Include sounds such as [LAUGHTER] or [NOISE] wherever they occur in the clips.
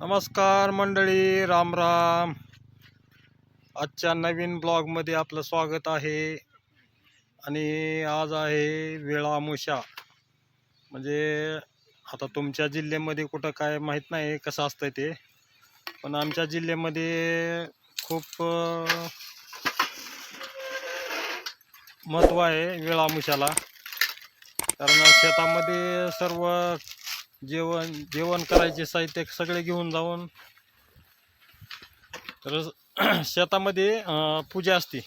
नमस्कार मंडळी राम राम. आजच्या नवीन ब्लॉगमध्ये आपलं स्वागत आहे. आणि आज आहे वेळामुशा. म्हणजे आता तुमच्या जिल्ह्यामध्ये कुठं काय माहीत नाही कसं असतं ते. पण आमच्या जिल्ह्यामध्ये खूप महत्त्व आहे वेळामुशाला. कारण शेतामध्ये सर्व जेवण जेवण करायचे साहित्य सगळे घेऊन जाऊन तर [CLEARS THROAT] शेतामध्ये पूजा असते.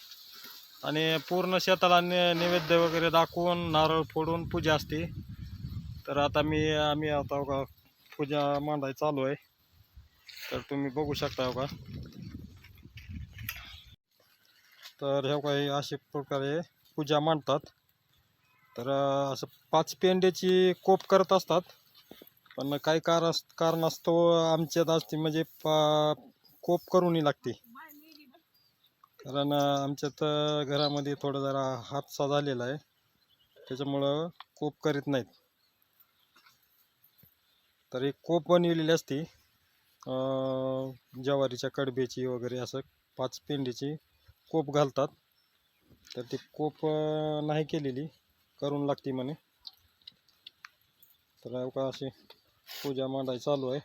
आणि पूर्ण शेताला ने नैवेद्य वगैरे दाखवून नारळ फोडून पूजा असते. तर आता मी आम्ही आता का पूजा मांडाय चालू आहे. तर तुम्ही बघू शकता का तर हे काही अशा प्रकारे पूजा मांडतात. तर असं पाच पेंड्याची कोप करत असतात. पण काही कार कारणास्तव आमच्यात असते म्हणजे पा कोप करूनही लागते. कारण आमच्यात घरामध्ये थोडं जरा हातसा झालेला आहे. त्याच्यामुळं कोप करीत नाहीत. तर एक कोप बनविलेली असते. ज्वारीच्या कडब्याची वगैरे असं पाच पेंडीची कोप घालतात. तर ती कोप नाही केलेली. करून लागते म्हणे. तर का अशी पूजा मांडाय चालू आहे.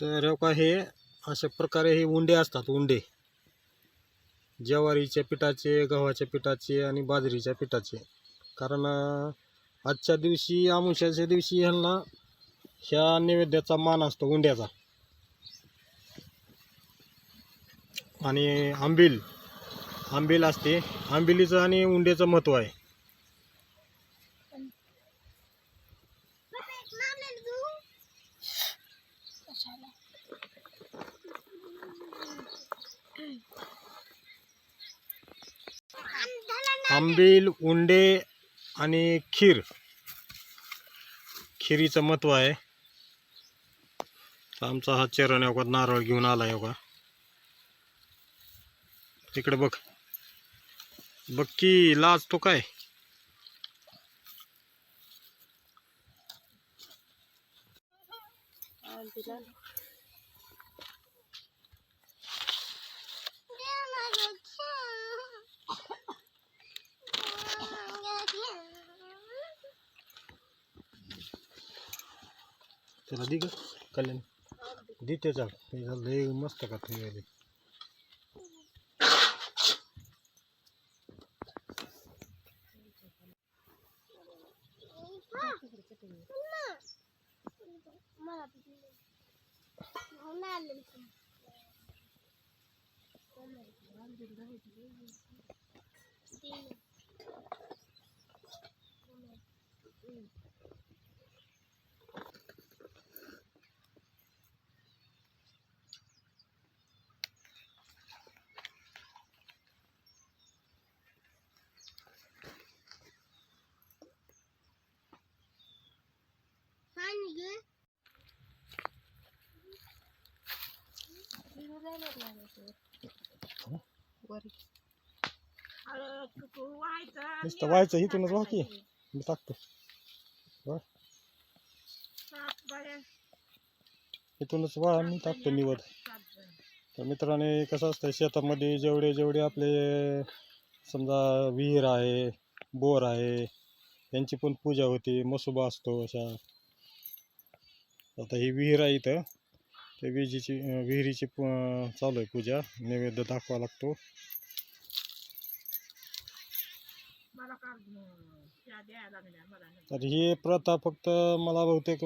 तर हो का हे अशा प्रकारे हे उंडे असतात उंडे. ज्वारीच्या पिठाचे गव्हाच्या पिठाचे आणि बाजरीच्या पिठाचे. कारण आजच्या दिवशी आमुष्याच्या दिवशी ह्यांना ह्या नैवेद्याचा मान असतो उंड्याचा. आणि आंबील आंबील असते. आंबिलीचं आणि उंड्याचं महत्त्व आहे. आंबील उंडे आणि खीर. खिरीचं महत्त्व आहे. तर आमचा हा चरण एवढा नारळ घेऊन आला एवढा तिकडे बघ. बघ की लाज तो काय? दे त्याचा त्याचा लय मस्त का तुम्ही नुसतं व्हायचं इथूनच व्हा की. मी टाकतो. इथूनच व्हा मी टाकतो निवड. तर मित्रांनो कसं असतं शेतामध्ये जेवढे जेवढे आपले समजा विहीर आहे बोर आहे यांची पण पूजा होते मसुबा असतो अशा. आता ही विहीर आहे इथं. त्या विहिरीची अं, विहिरीची चालू आहे पूजा नैवेद्य दाखवा लागतो. तर ही प्रथा फक्त मला बहुतेक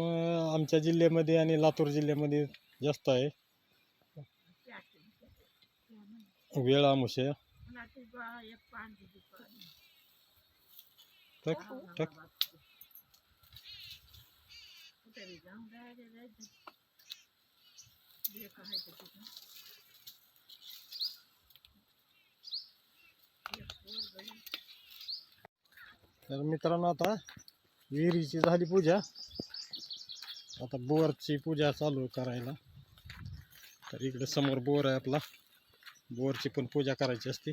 आमच्या जिल्ह्यामध्ये आणि लातूर जिल्ह्यामध्ये जास्त आहे. वेळ आमुषे पुन्हा ती बा- एक पान दिली पान. टाक टाक कुठे बी जाऊन जायचं जायचं. जे काय ते तिथं. एक तर मित्रांनो आता विहिरीची झाली पूजा. आता बोरची पूजा चालू करायला. तर इकडे समोर बोर आहे आपला. बोरची पण पूजा करायची असते.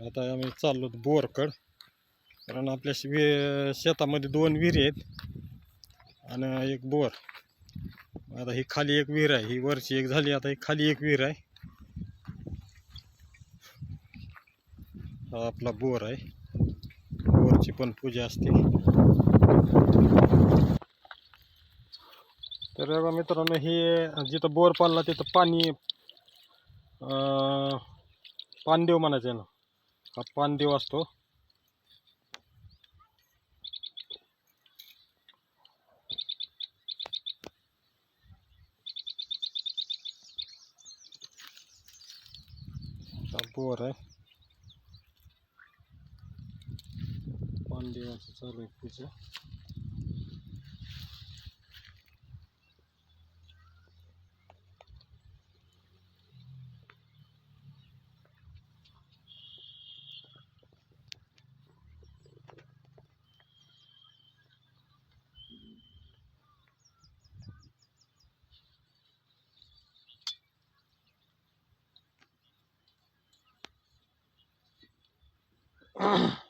आता आम्ही चाललो बोरकड. कारण आपल्या शे- वि- शेतामध्ये दोन विहिरी आहेत आणि एक बोर. आता ही खाली एक विहीर आहे. ही वरची एक झाली आता ही खाली एक विहीर आहे. हा आपला बोर आहे. बोरची पण पूजा असते. तर बघा मित्रांनो हे जिथं बोर पाडला तिथं पाणी पानदेव म्हणायचं आहे ना. हा पानदेव असतो. बोर आहे. पानदेवाचं चालू आहे पूजा. Ugh.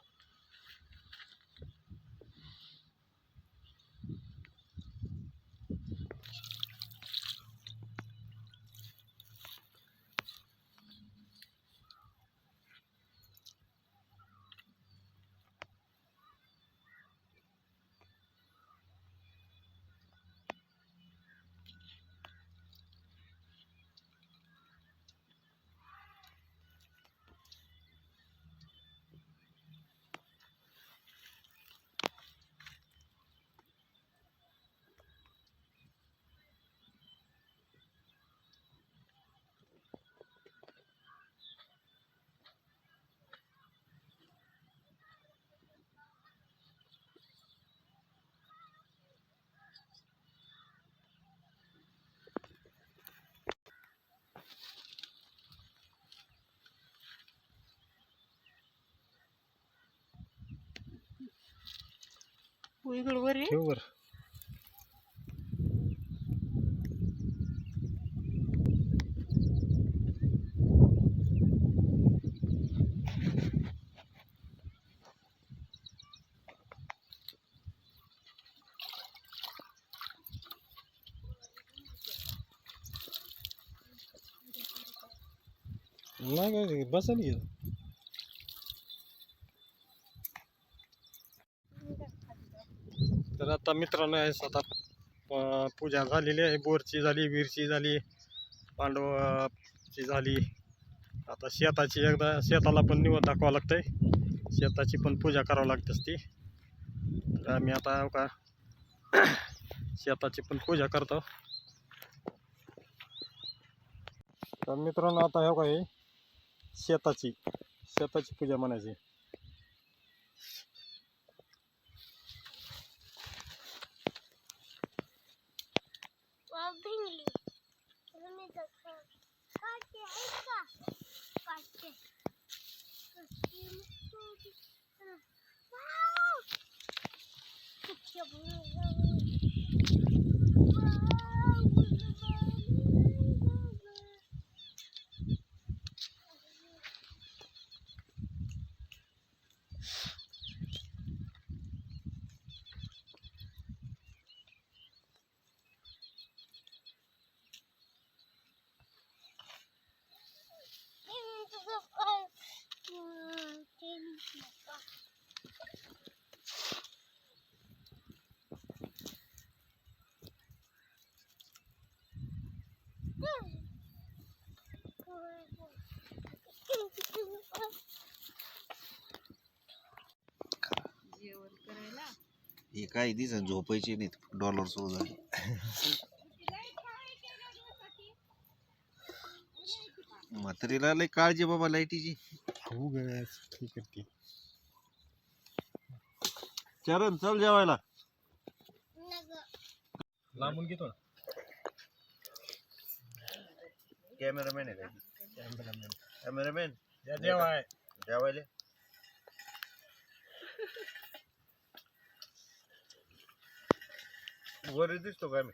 इकडं वर ये. ठेव वर नाही काय बसायला घे तर आता मित्रांनो आहे आता पूजा झालेली आहे बोरची झाली विरची झाली पांडवाची झाली. आता शेताची एकदा शेताला पण निवड दाखवावं लागतंय. शेताची पण पूजा करावं लागतेच असती तर आम्ही आता हो का शेताची पण पूजा करतो. तर मित्रांनो आता हे का हे शेताची शेताची पूजा म्हणायची. काय दिसन झोपायचे नाहीत. डॉलर सोबत म्हातारीला लय काळजी बाबा लाईटीची. हो गॅस ठीक आहे की चरण चल जेवायला. लांबून घेतो ना कॅमेरामॅन आहे काय? कॅमेरामॅन. जेवाय. जेवायला? वर दिसतो काय मी?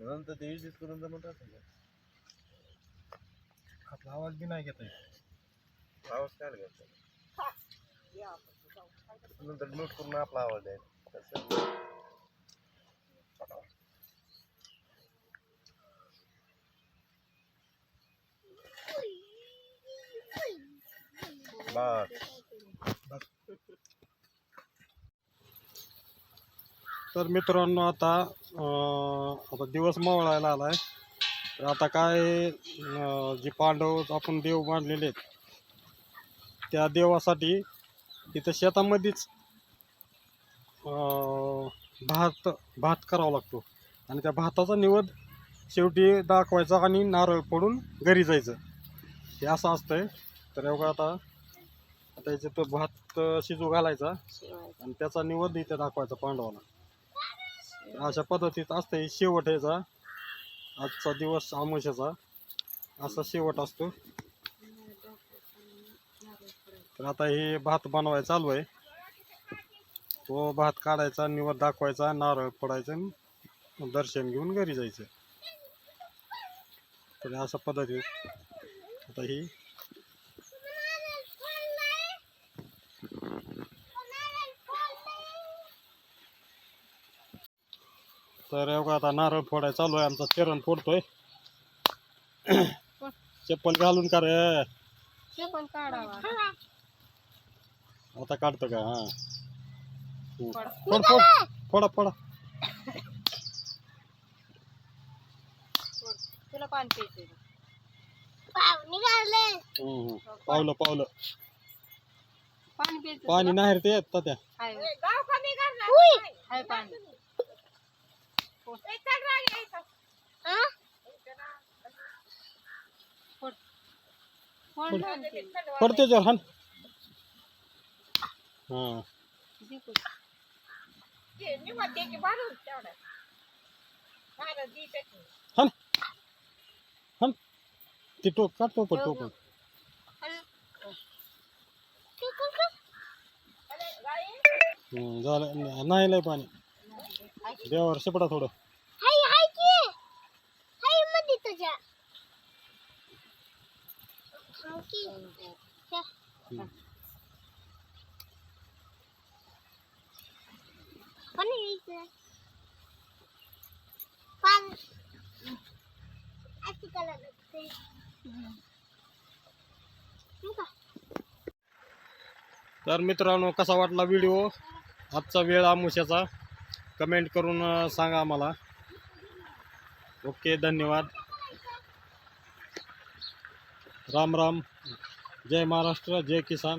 नंतर ते edit करून असेल का? आपला आवाज बी नाही घेता येत. आवाज काय घ्यायचा नंतर म्यूट करून आपला आवाज द्यायचा. तर मित्रांनो आता आता दिवस मावळायला आलाय. तर आता काय जे पांडव आपण देव बांधलेले आहेत त्या देवासाठी तिथं शेतामध्येच भात भात करावा लागतो. आणि त्या भाताचा निवद शेवटी दाखवायचा आणि नारळ पडून घरी जायचं. हे असं असतंय. तर एवढं आता आता तो भात शिजू घालायचा. आणि त्याचा निवद इथे दाखवायचा पांडवाला. अशा पद्धतीत असतं हे शेवट ह्याचा. आजचा दिवस आमुष्याचा. असा शेवट असतो. तर आता हे भात बनवायचा चालू आहे. तो भात काढायचा निवड दाखवायचा नारळ फोडायचा आणि दर्शन घेऊन घरी जायचं. तर अशा पद्धतीत आता ही तर एवढा आता नारळ फोडायचा चालू आहे. आमचा चरण फोडतोय. चप्पल घालून का रे? काढावा. आता काढतो का? हा. फोडा. फोड फोड. फोडा. तुला पाणी हम्म. पावलं पावलं. पाणी? नाही रे ते येत त्या. हाय जर हाय पाणी हा. फोड ते. हान. ते टोक हम्म, झालं. न- नाही लय पाणी. देवावर शिपडा थोडं हाय हाय की हायमध्ये तुझ्या हाय की च्या. पाणी घ्यायचं. पाणी असं करायला लागतंय. हो का? तर मित्रांनो कसा वाटला व्हिडिओ? आजचा वेळ आमुष्याचा. कमेंट करून सांगा आम्हाला. ओके धन्यवाद. राम राम. जय महाराष्ट्र जय किसान.